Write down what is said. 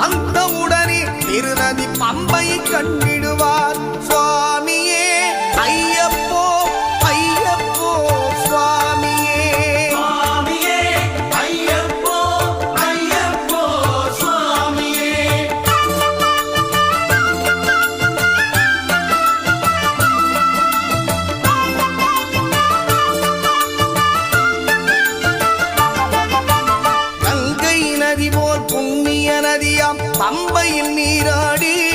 வந்தவுடனே திருநதி பம்பை கண்டி பம்பையில் நீராடி